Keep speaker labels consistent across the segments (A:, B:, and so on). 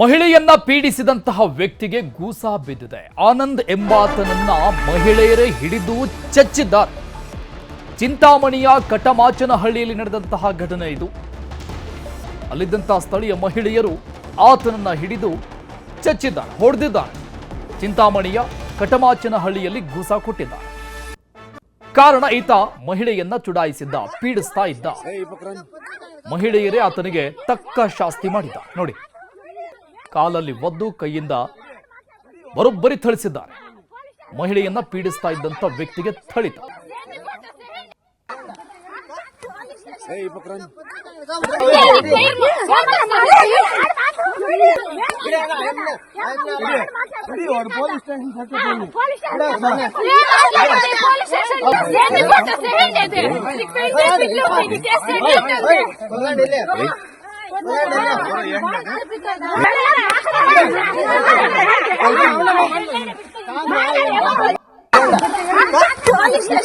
A: ಮಹಿಳೆಯನ್ನ ಪೀಡಿಸಿದಂತಹ ವ್ಯಕ್ತಿಗೆ ಗೂಸ ಬಿದ್ದಿದೆ. ಆನಂದ್ ಎಂಬಾತನನ್ನ ಮಹಿಳೆಯರೇ ಹಿಡಿದು ಚಚ್ಚಿದ್ದಾರೆ. ಚಿಂತಾಮಣಿಯ ಕಟಮಾಚನಹಳ್ಳಿಯಲ್ಲಿ ನಡೆದಂತಹ ಘಟನೆ ಇದು. ಅಲ್ಲಿದ್ದಂತಹ ಸ್ಥಳೀಯ ಮಹಿಳೆಯರು ಆತನನ್ನ ಹಿಡಿದು ಚಚ್ಚಿದ್ದಾರೆ, ಹೊಡೆದಿದ್ದಾರೆ. ಚಿಂತಾಮಣಿಯ ಕಟಮಾಚನಹಳ್ಳಿಯಲ್ಲಿ ಗೂಸ ಕೊಟ್ಟಿದ್ದಾರೆ. ಕಾರಣ ಈತ ಮಹಿಳೆಯನ್ನ ಚುಡಾಯಿಸಿದ್ದ, ಪೀಡಿಸ್ತಾ ಇದ್ದ. ಮಹಿಳೆಯರೇ ಆತನಿಗೆ ತಕ್ಕ ಶಾಸ್ತಿ ಮಾಡಿದ್ದ ನೋಡಿ. ಕಾಲಲ್ಲಿ ಒದ್ದು ಕೈಯಿಂದ ಬರೋಬ್ಬರಿ ಥಳಿಸಿದ್ದಾರೆ. ಮಹಿಳೆಯನ್ನ ಪೀಡಿಸ್ತಾ ಇದ್ದಂತ ವ್ಯಕ್ತಿಗೆ ಥಳಿತ.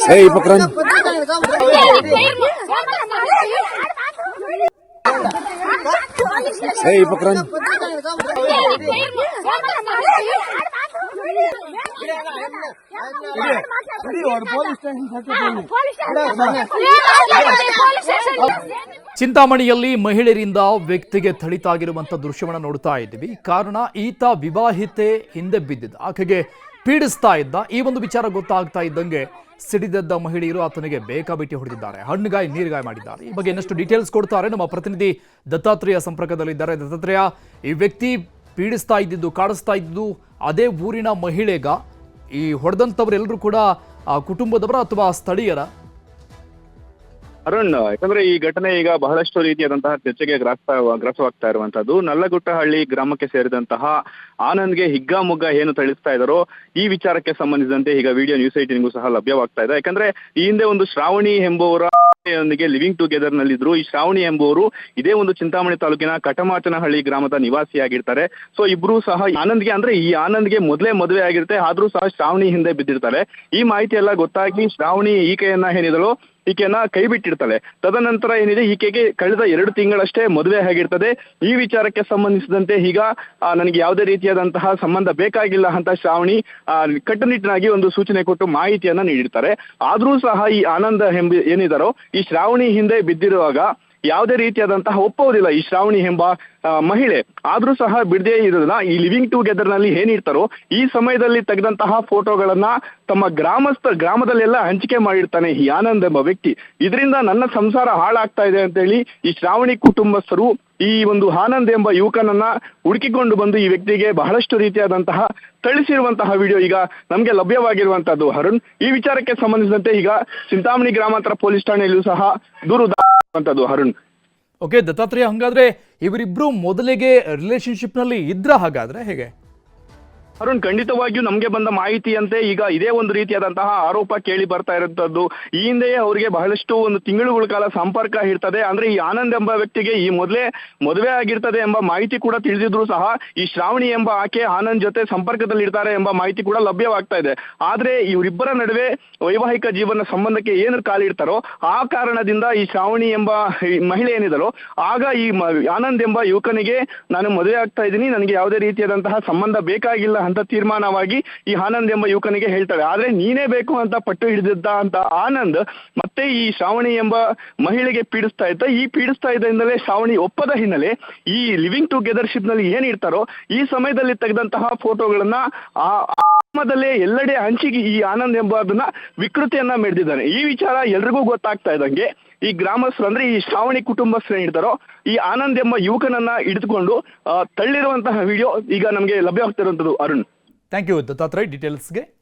B: ఏ ఈ
C: పక్కన ఏ ఈ పక్కన
B: పోలీస్ స్టేషన్ పోలీస్ స్టేషన్
A: ಚಿಂತಾಮಣಿಯಲ್ಲಿ ಮಹಿಳೆಯರಿಂದ ವ್ಯಕ್ತಿಗೆ ಥಳಿತಾಗಿರುವಂಥ ದೃಶ್ಯವನ್ನು ನೋಡ್ತಾ ಇದ್ದೀವಿ. ಕಾರಣ, ಈತ ವಿವಾಹಿತೆ ಹಿಂದೆ ಬಿದ್ದಿದ್ದ. ಆಕೆಗೆ ಪೀಡಿಸ್ತಾ ಇದ್ದ. ಈ ಒಂದು ವಿಚಾರ ಗೊತ್ತಾಗ್ತಾ ಇದ್ದಂಗೆ ಸಿಡಿದದ್ದ ಮಹಿಳೆಯರು ಆತನಿಗೆ ಬೇಕಾಬಿಟ್ಟಿ ಹೊಡೆದಿದ್ದಾರೆ. ಹಣ್ಣುಗಾಯಿ, ನೀರುಗಾಯಿ ಮಾಡಿದ್ದಾರೆ. ಈ ಬಗ್ಗೆ ಇನ್ನಷ್ಟು ಡೀಟೇಲ್ಸ್ ಕೊಡ್ತಾರೆ. ನಮ್ಮ ಪ್ರತಿನಿಧಿ ದತ್ತಾತ್ರೇಯ ಸಂಪರ್ಕದಲ್ಲಿದ್ದಾರೆ. ದತ್ತಾತ್ರೇಯ, ಈ ವ್ಯಕ್ತಿ ಪೀಡಿಸ್ತಾ ಇದ್ದಿದ್ದು, ಕಾಡಿಸ್ತಾ ಇದ್ದು ಅದೇ ಊರಿನ ಮಹಿಳೆಗ, ಈ ಹೊಡೆದಂಥವರೆಲ್ಲರೂ ಕೂಡ, ಆ ಕುಟುಂಬದವರ ಅಥವಾ ಸ್ಥಳೀಯರ
C: ಅರುಣ್, ಯಾಕಂದ್ರೆ ಈ ಘಟನೆ ಈಗ ಬಹಳಷ್ಟು ರೀತಿಯಾದಂತಹ ಚರ್ಚೆಗೆ ಗ್ರಾಸ ಗ್ರಾಸವಾಗ್ತಾ ಇರುವಂತದ್ದು ನಲ್ಲಗುಟ್ಟಹಳ್ಳಿ ಗ್ರಾಮಕ್ಕೆ ಸೇರಿದಂತಹ ಆನಂದ್ಗೆ ಹಿಗ್ಗಾಮುಗ್ಗ ಏನು ಥಳಿಸ್ತಾ ಇದ್ದಾರೋ ಈ ವಿಚಾರಕ್ಕೆ ಸಂಬಂಧಿಸಿದಂತೆ ಈಗ ವಿಡಿಯೋ ನ್ಯೂಸ್ ಏಟಿನಿಗೂ ಸಹ ಲಭ್ಯವಾಗ್ತಾ ಇದೆ. ಯಾಕಂದ್ರೆ ಈ ಹಿಂದೆ ಒಂದು ಶ್ರಾವಣಿ ಎಂಬುವರ ಯೊಂದಿಗೆ ಲಿವಿಂಗ್ ಟುಗೆದರ್ ನಲ್ಲಿದ್ರು ಈ ಶ್ರಾವಣಿ ಎಂಬುವರು ಇದೇ ಒಂದು ಚಿಂತಾಮಣಿ ತಾಲೂಕಿನ ಕಟಮಾಚನಹಳ್ಳಿ ಗ್ರಾಮದ ನಿವಾಸಿಯಾಗಿರ್ತಾರೆ. ಸೊ, ಇಬ್ರು ಸಹ ಆನಂದ್ಗೆ, ಅಂದ್ರೆ ಈ ಆನಂದ್ಗೆ ಮೊದಲೇ ಮದುವೆ ಆಗಿರುತ್ತೆ. ಆದ್ರೂ ಸಹ ಶ್ರಾವಣಿ ಹಿಂದೆ ಬಿದ್ದಿರ್ತಾರೆ. ಈ ಮಾಹಿತಿ ಎಲ್ಲ ಗೊತ್ತಾಗಿ ಶ್ರಾವಣಿ ಈಕೆಯನ್ನ ಏನಿದಳು ಈಕೆಯನ್ನ ಕೈ ಬಿಟ್ಟಿರ್ತಾಳೆ ತದನಂತರ ಏನಿದೆ, ಈಕೆಗೆ ಕಳೆದ ಎರಡು ತಿಂಗಳಷ್ಟೇ ಮದುವೆ ಆಗಿರ್ತದೆ. ಈ ವಿಚಾರಕ್ಕೆ ಸಂಬಂಧಿಸಿದಂತೆ ಈಗ ನನಗೆ ಯಾವುದೇ ರೀತಿಯಾದಂತಹ ಸಂಬಂಧ ಬೇಕಾಗಿಲ್ಲ ಅಂತ ಶ್ರಾವಣಿ ಕಟ್ಟುನಿಟ್ಟಿನಾಗಿ ಒಂದು ಸೂಚನೆ ಕೊಟ್ಟು ಮಾಹಿತಿಯನ್ನ ನೀಡಿರ್ತಾರೆ. ಆದರೂ ಸಹ ಈ ಆನಂದ ಎಂಬ ಏನಿದಾರೋ, ಈ ಶ್ರಾವಣಿ ಹಿಂದೆ ಬಿದ್ದಿರುವಾಗ ಯಾವುದೇ ರೀತಿಯಾದಂತಹ ಒಪ್ಪುವುದಿಲ್ಲ ಈ ಶ್ರಾವಣಿ ಎಂಬ ಮಹಿಳೆ. ಆದ್ರೂ ಸಹ ಬಿಡದೇ ಇರೋದನ್ನ ಈ ಲಿವಿಂಗ್ ಟುಗೆದರ್ನಲ್ಲಿ ಏನಿರ್ತಾರೋ ಈ ಸಮಯದಲ್ಲಿ ತೆಗೆದಂತಹ ಫೋಟೋಗಳನ್ನ ತಮ್ಮ ಗ್ರಾಮಸ್ಥ, ಗ್ರಾಮದಲ್ಲೆಲ್ಲ ಹಂಚಿಕೆ ಮಾಡಿರ್ತಾನೆ ಈ ಆನಂದ್ ಎಂಬ ವ್ಯಕ್ತಿ. ಇದರಿಂದ ನನ್ನ ಸಂಸಾರ ಹಾಳಾಗ್ತಾ ಇದೆ ಅಂತ ಹೇಳಿ ಈ ಶ್ರಾವಣಿ ಕುಟುಂಬಸ್ಥರು ಈ ಒಂದು ಆನಂದ್ ಎಂಬ ಯುವಕನನ್ನ ಹುಡುಕಿಕೊಂಡು ಬಂದು ಈ ವ್ಯಕ್ತಿಗೆ ಬಹಳಷ್ಟು ರೀತಿಯಾದಂತಹ ಥಳಿಸಿರುವಂತಹ ವಿಡಿಯೋ ಈಗ ನಮಗೆ ಲಭ್ಯವಾಗಿರುವಂತಹದ್ದು. ಅರುಣ್, ಈ ವಿಚಾರಕ್ಕೆ ಸಂಬಂಧಿಸಿದಂತೆ ಈಗ ಚಿಂತಾಮಣಿ ಗ್ರಾಮಾಂತರ ಪೊಲೀಸ್ ಠಾಣೆಯಲ್ಲೂ ಸಹ ದೂರು ದಾಖಲಾಗಿರುವಂತದ್ದು ಅರುಣ್.
A: ಓಕೆ ದತ್ತಾತ್ರೇಯ ಹಂಗಾದ್ರೆ ಇವರಿಬ್ರು ಮೊದಲಿಗೆ ರಿಲೇಶನ್ಶಿಪ್ನಲ್ಲಿ ಇದ್ರ ಹಾಗಾದ್ರೆ ಹೇಗೆ?
C: ಅರುಣ್, ಖಂಡಿತವಾಗಿಯೂ ನಮಗೆ ಬಂದ ಮಾಹಿತಿಯಂತೆ ಈಗ ಇದೇ ಒಂದು ರೀತಿಯಾದಂತಹ ಆರೋಪ ಕೇಳಿ ಬರ್ತಾ ಇರುವಂತದ್ದು ಈ ಹಿಂದೆಯೇ ಅವರಿಗೆ ಬಹಳಷ್ಟು ಒಂದು ತಿಂಗಳುಗಳ ಕಾಲ ಸಂಪರ್ಕ ಇರ್ತದೆ. ಅಂದ್ರೆ ಈ ಆನಂದ್ ಎಂಬ ವ್ಯಕ್ತಿಗೆ ಈ ಮೊದಲೇ ಮದುವೆ ಆಗಿರ್ತದೆ ಎಂಬ ಮಾಹಿತಿ ಕೂಡ ತಿಳಿದಿದ್ರು ಸಹ ಈ ಶ್ರಾವಣಿ ಎಂಬ ಆಕೆ ಆನಂದ್ ಜೊತೆ ಸಂಪರ್ಕದಲ್ಲಿ ಇರ್ತಾರೆ ಎಂಬ ಮಾಹಿತಿ ಕೂಡ ಲಭ್ಯವಾಗ್ತಾ ಇದೆ. ಆದ್ರೆ ಇವರಿಬ್ಬರ ನಡುವೆ ವೈವಾಹಿಕ ಜೀವನ ಸಂಬಂಧಕ್ಕೆ ಏನು ಕಾಲಿಡ್ತಾರೋ ಆ ಕಾರಣದಿಂದ ಈ ಶ್ರಾವಣಿ ಎಂಬ ಮಹಿಳೆ ಏನಿದರೋ ಆಗ ಈ ಆನಂದ್ ಎಂಬ ಯುವಕನಿಗೆ ನಾನು ಮದುವೆ ಆಗ್ತಾ ಇದ್ದೀನಿ. ನನಗೆ ಯಾವುದೇ ರೀತಿಯಾದಂತಹ ಸಂಬಂಧ ಬೇಕಾಗಿಲ್ಲ ಅಂತ ತೀರ್ಮಾನವಾಗಿ ಈ ಆನಂದ್ ಎಂಬ ಯುವಕನಿಗೆ ಹೇಳ್ತಾಳೆ ಆದ್ರೆ ನೀನೇ ಬೇಕು ಅಂತ ಪಟ್ಟು ಹಿಡಿದಿದ್ದ ಅಂತ ಆನಂದ್ ಮತ್ತೆ ಈ ಶ್ರಾವಣಿ ಎಂಬ ಮಹಿಳೆಗೆ ಪೀಡಿಸ್ತಾ ಇದ್ದ. ಈ ಪೀಡಿಸ್ತಾ ಇದ್ದರಿಂದಲೇ ಶ್ರಾವಣಿ ಒಪ್ಪದ ಹಿನ್ನೆಲೆ ಈ ಲಿವಿಂಗ್ ಟುಗೆದರ್ಶಿಪ್ನಲ್ಲಿ ಏನಿರ್ತಾರೋ ಈ ಸಮಯದಲ್ಲಿ ತೆಗೆದಂತಹ ಫೋಟೋಗಳನ್ನ ಆ ಗ್ರಾಮದಲ್ಲೇ ಎಲ್ಲೆಡೆ ಹಂಚಿಗೆ ಈ ಆನಂದ್ ಎಂಬುದನ್ನ ವಿಕೃತಿಯನ್ನ ಮೆರೆದಿದ್ದಾನೆ ಈ ವಿಚಾರ ಎಲ್ರಿಗೂ ಗೊತ್ತಾಗ್ತಾ ಇದ್ದಂಗೆ ಈ ಗ್ರಾಮಸ್ಥರು ಅಂದ್ರೆ ಈ ಶ್ರಾವಣಿ ಕುಟುಂಬಸ್ಥರು ಏನಿರ್ತಾರೋ, ಈ ಆನಂದ್ ಎಂಬ ಯುವಕನನ್ನ ಹಿಡಿದುಕೊಂಡು ತಳ್ಳಿರುವಂತಹ ವಿಡಿಯೋ ಈಗ ನಮಗೆ ಲಭ್ಯವಾಗ್ತಿರುವಂತದ್ದು ಅರುಣ್.
A: Thank you Dattatreya ಡೀಟೇಲ್ಸ್ಗೆ